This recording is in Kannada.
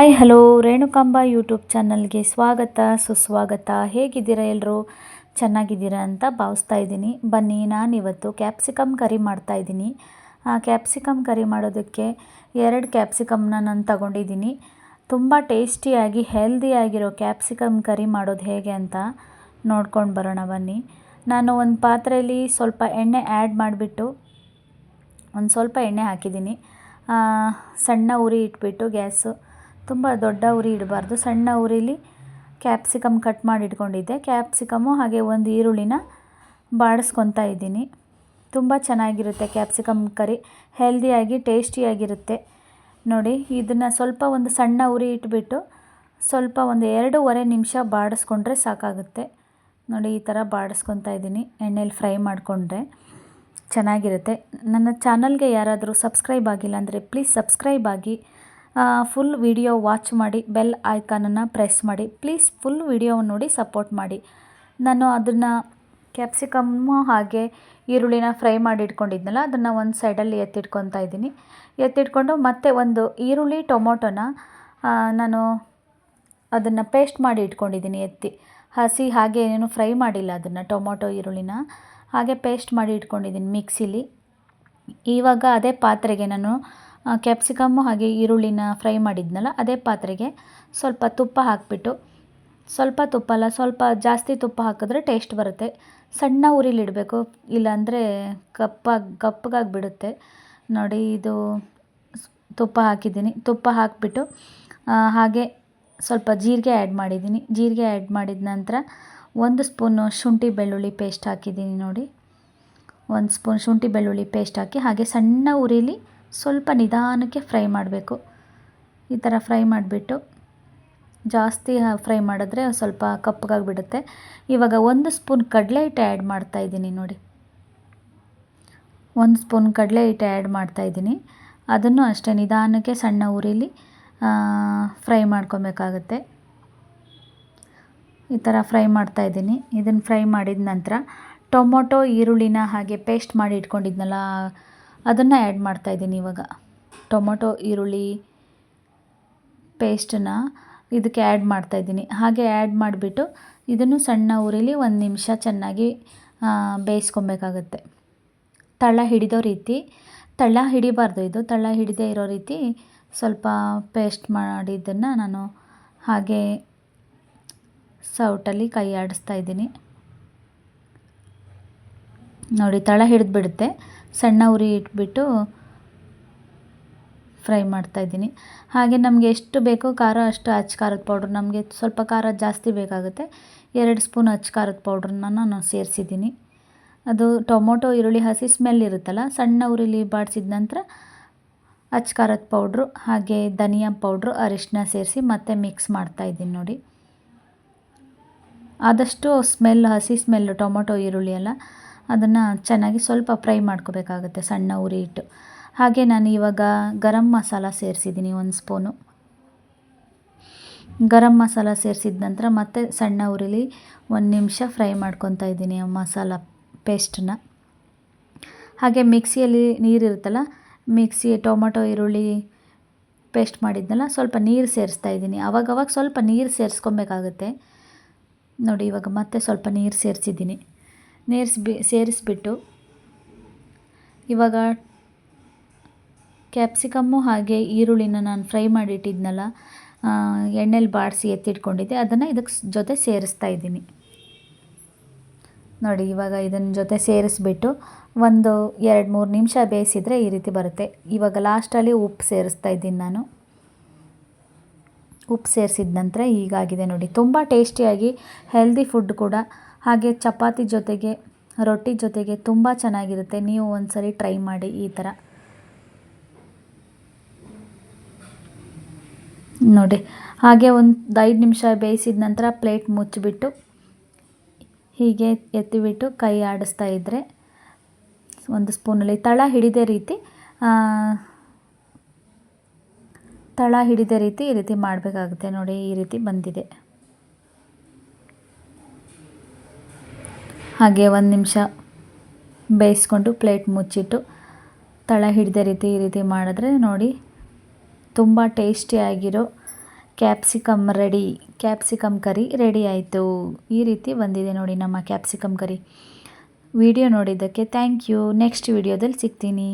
Hi, hello. ರೇಣುಕಾಂಬ ಯೂಟ್ಯೂಬ್ ಚಾನಲ್ಗೆ ಸ್ವಾಗತ, ಸುಸ್ವಾಗತ. ಹೇಗಿದ್ದೀರಾ ಎಲ್ಲರೂ ಚೆನ್ನಾಗಿದ್ದೀರಾ ಅಂತ ಭಾವಿಸ್ತಾ ಇದ್ದೀನಿ. ಬನ್ನಿ, ನಾನಿವತ್ತು ಕ್ಯಾಪ್ಸಿಕಮ್ ಕರಿ ಮಾಡ್ತಾ ಇದ್ದೀನಿ. ಆ ಕ್ಯಾಪ್ಸಿಕಮ್ ಕರಿ ಮಾಡೋದಕ್ಕೆ ಎರಡು ಕ್ಯಾಪ್ಸಿಕಮ್ನ ನಾನು ತಗೊಂಡಿದ್ದೀನಿ. ತುಂಬ ಟೇಸ್ಟಿಯಾಗಿ, ಹೆಲ್ದಿಯಾಗಿರೋ ಕ್ಯಾಪ್ಸಿಕಮ್ ಕರಿ ಮಾಡೋದು ಹೇಗೆ ಅಂತ ನೋಡ್ಕೊಂಡು ಬರೋಣ ಬನ್ನಿ. ನಾನು ಒಂದು ಪಾತ್ರೆಯಲ್ಲಿ ಸ್ವಲ್ಪ ಎಣ್ಣೆ ಆ್ಯಡ್ ಮಾಡಿಬಿಟ್ಟು, ಒಂದು ಸ್ವಲ್ಪ ಎಣ್ಣೆ ಹಾಕಿದ್ದೀನಿ. ಸಣ್ಣ ಉರಿ ಇಟ್ಬಿಟ್ಟು ಗ್ಯಾಸು. ತುಂಬ ದೊಡ್ಡ ಉರಿ ಇಡಬಾರ್ದು. ಸಣ್ಣ ಉರಿಲಿ ಕ್ಯಾಪ್ಸಿಕಮ್ ಕಟ್ ಮಾಡಿ ಇಟ್ಕೊಂಡಿದ್ದೆ ಕ್ಯಾಪ್ಸಿಕಮ್ಮು ಹಾಗೆ ಒಂದು ಈರುಳ್ಳಿನ ಬಾಡಿಸ್ಕೊತಾ ಇದ್ದೀನಿ. ತುಂಬ ಚೆನ್ನಾಗಿರುತ್ತೆ ಕ್ಯಾಪ್ಸಿಕಮ್ ಕರಿ. ಹೆಲ್ದಿಯಾಗಿ ಟೇಸ್ಟಿಯಾಗಿರುತ್ತೆ ನೋಡಿ, ಇದನ್ನು ಸ್ವಲ್ಪ ಒಂದು ಸಣ್ಣ ಉರಿ ಇಟ್ಬಿಟ್ಟು ಸ್ವಲ್ಪ ಒಂದು ಎರಡೂವರೆ ನಿಮಿಷ ಬಾಡಿಸ್ಕೊಂಡ್ರೆ ಸಾಕಾಗುತ್ತೆ. ನೋಡಿ, ಈ ಥರ ಬಾಡಿಸ್ಕೊತಾ ಇದ್ದೀನಿ. ಎಣ್ಣೆಲಿ ಫ್ರೈ ಮಾಡಿಕೊಂಡ್ರೆ ಚೆನ್ನಾಗಿರುತ್ತೆ. ನನ್ನ ಚಾನಲ್ಗೆ ಯಾರಾದರೂ ಸಬ್ಸ್ಕ್ರೈಬ್ ಆಗಿಲ್ಲ ಅಂದರೆ ಪ್ಲೀಸ್ ಸಬ್ಸ್ಕ್ರೈಬ್ ಆಗಿ ಫುಲ್ ವಿಡಿಯೋ ವಾಚ್ ಮಾಡಿ ಬೆಲ್ ಐಕಾನನ್ನು ಪ್ರೆಸ್ ಮಾಡಿ ಪ್ಲೀಸ್ ಫುಲ್ ವಿಡಿಯೋ ನೋಡಿ ಸಪೋರ್ಟ್ ಮಾಡಿ. ನಾನು ಅದನ್ನು ಕ್ಯಾಪ್ಸಿಕಮ್ಮು ಹಾಗೆ ಈರುಳ್ಳಿನ ಫ್ರೈ ಮಾಡಿ ಇಟ್ಕೊಂಡಿದ್ನಲ್ಲ, ಅದನ್ನು ಒಂದು ಸೈಡಲ್ಲಿ ಎತ್ತಿಟ್ಕೊತಾ ಇದ್ದೀನಿ. ಎತ್ತಿಟ್ಕೊಂಡು ಮತ್ತೆ ಒಂದು ಈರುಳ್ಳಿ, ಟೊಮೊಟೊನ ನಾನು ಅದನ್ನು ಪೇಸ್ಟ್ ಮಾಡಿ ಇಟ್ಕೊಂಡಿದ್ದೀನಿ ಎತ್ತಿ. ಹಸಿ ಹಾಗೆ ಏನೇನು ಫ್ರೈ ಮಾಡಿಲ್ಲ ಅದನ್ನು, ಟೊಮೊಟೊ, ಈರುಳ್ಳಿನ. ಹಾಗೆ ಪೇಸ್ಟ್ ಮಾಡಿ ಇಟ್ಕೊಂಡಿದ್ದೀನಿ ಮಿಕ್ಸಿಲಿ ಇವಾಗ ಅದೇ ಪಾತ್ರೆಗೆ ನಾನು ಕ್ಯಾಪ್ಸಿಕಮ್ಮು ಹಾಗೆ ಈರುಳ್ಳಿನ ಫ್ರೈ ಮಾಡಿದ್ನಲ್ಲ, ಅದೇ ಪಾತ್ರೆಗೆ ಸ್ವಲ್ಪ ತುಪ್ಪ ಹಾಕಿಬಿಟ್ಟು, ಸ್ವಲ್ಪ ತುಪ್ಪ ಅಲ್ಲ, ಸ್ವಲ್ಪ ಜಾಸ್ತಿ ತುಪ್ಪ ಹಾಕಿದ್ರೆ ಟೇಸ್ಟ್ ಬರುತ್ತೆ. ಸಣ್ಣ ಉರಿಲಿಡಬೇಕು ಇಲ್ಲಾಂದರೆ ಕಪ್ಪಾಗಿ ಕಪ್ಪಗಾಗಿಬಿಡುತ್ತೆ ನೋಡಿ, ಇದು ತುಪ್ಪ ಹಾಕಿದ್ದೀನಿ. ತುಪ್ಪ ಹಾಕಿಬಿಟ್ಟು ಹಾಗೆ ಸ್ವಲ್ಪ ಜೀರಿಗೆ ಆ್ಯಡ್ ಮಾಡಿದ್ದೀನಿ. ಜೀರಿಗೆ ಆ್ಯಡ್ ಮಾಡಿದ ನಂತರ ಒಂದು ಸ್ಪೂನು ಶುಂಠಿ ಬೆಳ್ಳುಳ್ಳಿ ಪೇಸ್ಟ್ ಹಾಕಿದ್ದೀನಿ ನೋಡಿ. ಒಂದು ಸ್ಪೂನ್ ಶುಂಠಿ ಬೆಳ್ಳುಳ್ಳಿ ಪೇಸ್ಟ್ ಹಾಕಿ, ಹಾಗೆ ಸಣ್ಣ ಉರಿಲಿ ಸ್ವಲ್ಪ ನಿಧಾನಕ್ಕೆ ಫ್ರೈ ಮಾಡಬೇಕು. ಈ ಥರ ಫ್ರೈ ಮಾಡಿಬಿಟ್ಟು ಜಾಸ್ತಿ ಫ್ರೈ ಮಾಡಿದ್ರೆ ಸ್ವಲ್ಪ ಕಪ್ಪಗಾಗಿಬಿಡುತ್ತೆ ಇವಾಗ ಒಂದು ಸ್ಪೂನ್ ಕಡಲೆ ಹಿಟ್ಟು ಆ್ಯಡ್ ಮಾಡ್ತಾ ಇದ್ದೀನಿ ನೋಡಿ. ಒಂದು ಸ್ಪೂನ್ ಕಡಲೆ ಹಿಟ್ಟು ಆ್ಯಡ್ ಮಾಡ್ತಾ ಇದ್ದೀನಿ. ಅದನ್ನು ಅಷ್ಟೇ ನಿಧಾನಕ್ಕೆ ಸಣ್ಣ ಉರಿಲಿ ಫ್ರೈ ಮಾಡ್ಕೊಬೇಕಾಗತ್ತೆ. ಈ ಥರ ಫ್ರೈ ಮಾಡ್ತಾ ಇದ್ದೀನಿ. ಇದನ್ನು ಫ್ರೈ ಮಾಡಿದ ನಂತರ ಟೊಮೊಟೊ, ಈರುಳ್ಳಿನ ಹಾಗೆ ಪೇಸ್ಟ್ ಮಾಡಿ ಇಟ್ಕೊಂಡಿದ್ನಲ್ಲ ಅದನ್ನು ಆ್ಯಡ್ ಮಾಡ್ತಾ ಇದ್ದೀನಿ ಇವಾಗ. ಟೊಮೊಟೊ, ಈರುಳ್ಳಿ ಪೇಸ್ಟನ್ನ ಇದಕ್ಕೆ ಆ್ಯಡ್ ಮಾಡ್ತಾ ಇದ್ದೀನಿ. ಹಾಗೆ ಆ್ಯಡ್ ಮಾಡಿಬಿಟ್ಟು ಇದನ್ನು ಸಣ್ಣ ಉರಿಲಿ ಒಂದು ನಿಮಿಷ ಚೆನ್ನಾಗಿ ಬೇಯಿಸ್ಕೊಬೇಕಾಗತ್ತೆ. ತಳ ಹಿಡಿದೋ ರೀತಿ, ತಳ ಹಿಡಿಬಾರ್ದು ಇದು. ತಳ ಹಿಡಿದೇ ಇರೋ ರೀತಿ ಸ್ವಲ್ಪ ಪೇಸ್ಟ್ ಮಾಡಿದ್ದನ್ನು ನಾನು ಹಾಗೆ ಸೌಟಲ್ಲಿ ಕೈ ಆಡಿಸ್ತಾ ಇದ್ದೀನಿ. ನೋಡಿ, ತಳ ಹಿಡಿದು ಬಿಡುತ್ತೆ ಸಣ್ಣ ಉರಿ ಇಟ್ಬಿಟ್ಟು ಫ್ರೈ ಮಾಡ್ತಾ ಇದ್ದೀನಿ. ಹಾಗೆ ನಮಗೆ ಎಷ್ಟು ಬೇಕೋ ಖಾರ ಅಷ್ಟು ಅಚ್ಚ ಖಾರದ ಪೌಡ್ರ್ ನಮಗೆ ಸ್ವಲ್ಪ ಖಾರ ಜಾಸ್ತಿ ಬೇಕಾಗುತ್ತೆ. ಎರಡು ಸ್ಪೂನ್ ಅಚ್ಚ ಖಾರದ ಪೌಡ್ರನ್ನ ನಾನು ಸೇರಿಸಿದ್ದೀನಿ. ಅದು ಟೊಮೊಟೊ, ಈರುಳ್ಳಿ, ಹಸಿ ಸ್ಮೆಲ್ ಇರುತ್ತಲ್ಲ, ಸಣ್ಣ ಉರಿಲಿ ಬಾಡಿಸಿದ ನಂತರ ಅಚ್ಚ ಖಾರದ ಪೌಡ್ರು ಹಾಗೆ ಧನಿಯಾ ಪೌಡ್ರು ಅರಿಶಿನ ಸೇರಿಸಿ ಮತ್ತೆ ಮಿಕ್ಸ್ ಮಾಡ್ತಾ ಇದ್ದೀನಿ ನೋಡಿ. ಆದಷ್ಟು ಸ್ಮೆಲ್ ಹಸಿ ಸ್ಮೆಲ್ ಟೊಮೊಟೊ, ಈರುಳ್ಳಿ ಎಲ್ಲ ಅದನ್ನು ಚೆನ್ನಾಗಿ ಸ್ವಲ್ಪ ಫ್ರೈ ಮಾಡ್ಕೋಬೇಕಾಗುತ್ತೆ, ಸಣ್ಣ ಉರಿ ಇಟ್ಟು ಹಾಗೆ ನಾನು ಇವಾಗ ಗರಂ ಮಸಾಲ ಸೇರಿಸಿದ್ದೀನಿ ಒಂದು ಸ್ಪೂನು. ಗರಂ ಮಸಾಲ ಸೇರಿಸಿದ ನಂತರ ಮತ್ತೆ ಸಣ್ಣ ಉರಿಲಿ ಒಂದು ನಿಮಿಷ ಫ್ರೈ ಮಾಡ್ಕೊತಾ ಇದ್ದೀನಿ ಆ ಮಸಾಲ ಪೇಸ್ಟನ್ನ ಹಾಗೆ ಮಿಕ್ಸಿಯಲ್ಲಿ ನೀರಿರುತ್ತಲ್ಲ ಮಿಕ್ಸಿ, ಟೊಮೊಟೊ, ಈರುಳ್ಳಿ ಪೇಸ್ಟ್ ಮಾಡಿದ್ನಲ್ಲ, ಸ್ವಲ್ಪ ನೀರು ಸೇರಿಸ್ತಾ ಇದ್ದೀನಿ. ಅವಾಗವಾಗ ಸ್ವಲ್ಪ ನೀರು ಸೇರಿಸ್ಕೊಬೇಕಾಗುತ್ತೆ. ನೋಡಿ ಇವಾಗ ಮತ್ತೆ ಸ್ವಲ್ಪ ನೀರು ಸೇರಿಸಿದ್ದೀನಿ. ನೀರಿಸ್ಬಿ, ಸೇರಿಸ್ಬಿಟ್ಟು ಇವಾಗ ಕ್ಯಾಪ್ಸಿಕಮ್ಮು ಹಾಗೆ ಈರುಳ್ಳಿನ ನಾನು ಫ್ರೈ ಮಾಡಿಟ್ಟಿದ್ನಲ್ಲ ಎಣ್ಣೆಲಿ ಬಾಡಿಸಿ ಎತ್ತಿಟ್ಕೊಂಡಿದ್ದೆ, ಅದನ್ನು ಇದಕ್ಕೆ ಜೊತೆ ಸೇರಿಸ್ತಾ ಇದ್ದೀನಿ. ನೋಡಿ, ಇವಾಗ ಇದನ್ನ ಜೊತೆ ಸೇರಿಸ್ಬಿಟ್ಟು ಒಂದು ಎರಡು ಮೂರು ನಿಮಿಷ ಬೇಯಿಸಿದರೆ ಈ ರೀತಿ ಬರುತ್ತೆ. ಇವಾಗ ಲಾಸ್ಟಲ್ಲಿ ಉಪ್ಪು ಸೇರಿಸ್ತಾ ಇದ್ದೀನಿ ನಾನು. ಉಪ್ಪು ಸೇರಿಸಿದ ನಂತರ ಹೀಗಾಗಿದೆ ನೋಡಿ. ತುಂಬ ಟೇಸ್ಟಿಯಾಗಿ ಹೆಲ್ದಿ ಫುಡ್ ಕೂಡ ಹಾಗೆ ಚಪಾತಿ ಜೊತೆಗೆ, ರೊಟ್ಟಿ ಜೊತೆಗೆ ತುಂಬ ಚೆನ್ನಾಗಿರುತ್ತೆ. ನೀವು ಒಂದ್ಸರಿ ಟ್ರೈ ಮಾಡಿ ಈ ಥರ ನೋಡಿ, ಹಾಗೆ ಒಂದು ಐದು ನಿಮಿಷ ಬೇಯಿಸಿದ ನಂತರ ಪ್ಲೇಟ್ ಮುಚ್ಚಿಬಿಟ್ಟು ಹೀಗೆ ಎತ್ತಿಬಿಟ್ಟು ಕೈ ಆಡಿಸ್ತಾ ಇದ್ದರೆ ಒಂದು ಸ್ಪೂನಲ್ಲಿ ತಳ ಹಿಡಿದೇ ರೀತಿ ತಳ ಹಿಡಿದ ರೀತಿ ಈ ರೀತಿ ಮಾಡಬೇಕಾಗುತ್ತೆ. ನೋಡಿ, ಈ ರೀತಿ ಬಂದಿದೆ. ಹಾಗೆ ಒಂದು ನಿಮಿಷ ಬೇಯಿಸ್ಕೊಂಡು ಪ್ಲೇಟ್ ಮುಚ್ಚಿಟ್ಟು ತಳ ಹಿಡಿದ ರೀತಿ ಈ ರೀತಿ ಮಾಡಿದ್ರೆ ನೋಡಿ ತುಂಬ ಟೇಸ್ಟಿಯಾಗಿರೋ capsicum ready, capsicum curry ready ಆಯಿತು. ಈ ರೀತಿ ಬಂದಿದೆ ನೋಡಿ ನಮ್ಮ ಕ್ಯಾಪ್ಸಿಕಮ್ ಕರಿ. ವಿಡಿಯೋ ನೋಡಿದ್ದಕ್ಕೆ ಥ್ಯಾಂಕ್ ಯು. ನೆಕ್ಸ್ಟ್ ವಿಡಿಯೋದಲ್ಲಿ ಸಿಗ್ತೀನಿ.